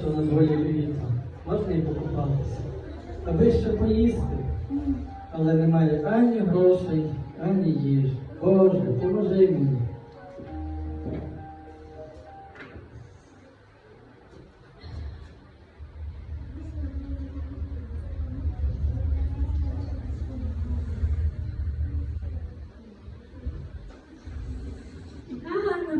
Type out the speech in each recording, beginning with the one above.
що на дворі літо, можна і покупатися. Аби ще поїсти, але немає ані грошей, ані їжі. Боже, поможи мені.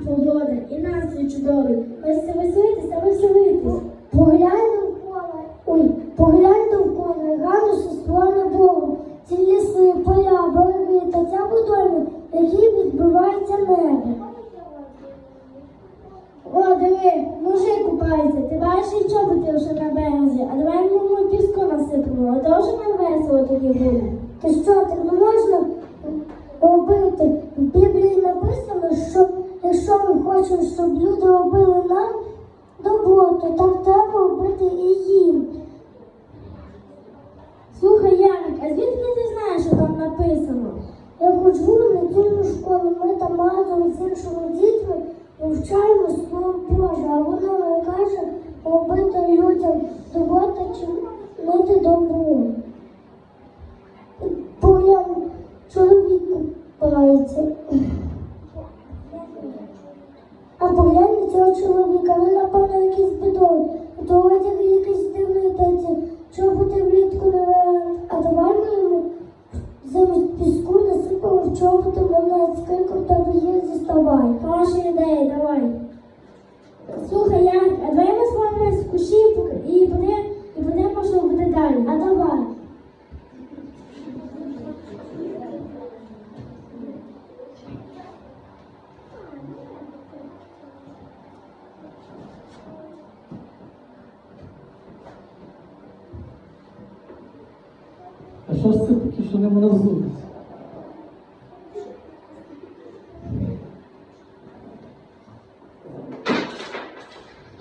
Погода і настрій чудовий. Хочеться веселитися, веселитись. Поглянь довкола, ой, поглянь довкола, гарно що створене Богом. Ці ліси, поля, береги та ця будова, які відбивається небо. О, диви, мужик купається, ти бачиш і чоботи вже на березі, а давай йому піску насипемо, а то вже нам весело тоді буде. Ти що, так не можна робити? В Біблії написано, що якщо ми хочемо, щоб люди робили нам добро, то так треба робити і їм. Слухай, Яник, а звідки ти знаєш, що там написано? Я ходжу в недільну школу, ми там разом з іншими дітьми вивчаємо слово Боже, а воно каже робити людям добро та чинити добро. Поглянь, чоловік купається. А поглянь цього чоловіка, він, напевно, То одяг якийсь дивний таці, чоботи влітку не варіант. А давай йому замість піску насипали чоботи монет, скільки в тебе є, зіставай. Хороша ідея, давай. Слухай, Яник, а давай ми з вами з кущі і пок- і будемо, і будемо, що буде далі. А давай. А що ж це таке, що не можна взутися?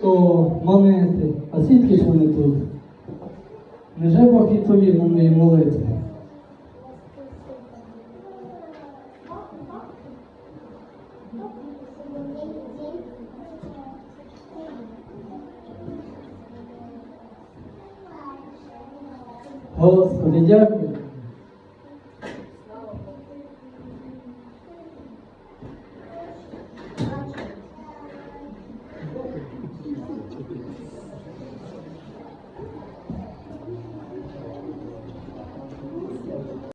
О, монети. А звідки ж вони тут? Неже Бог відповів на мої молитви? host for the journey.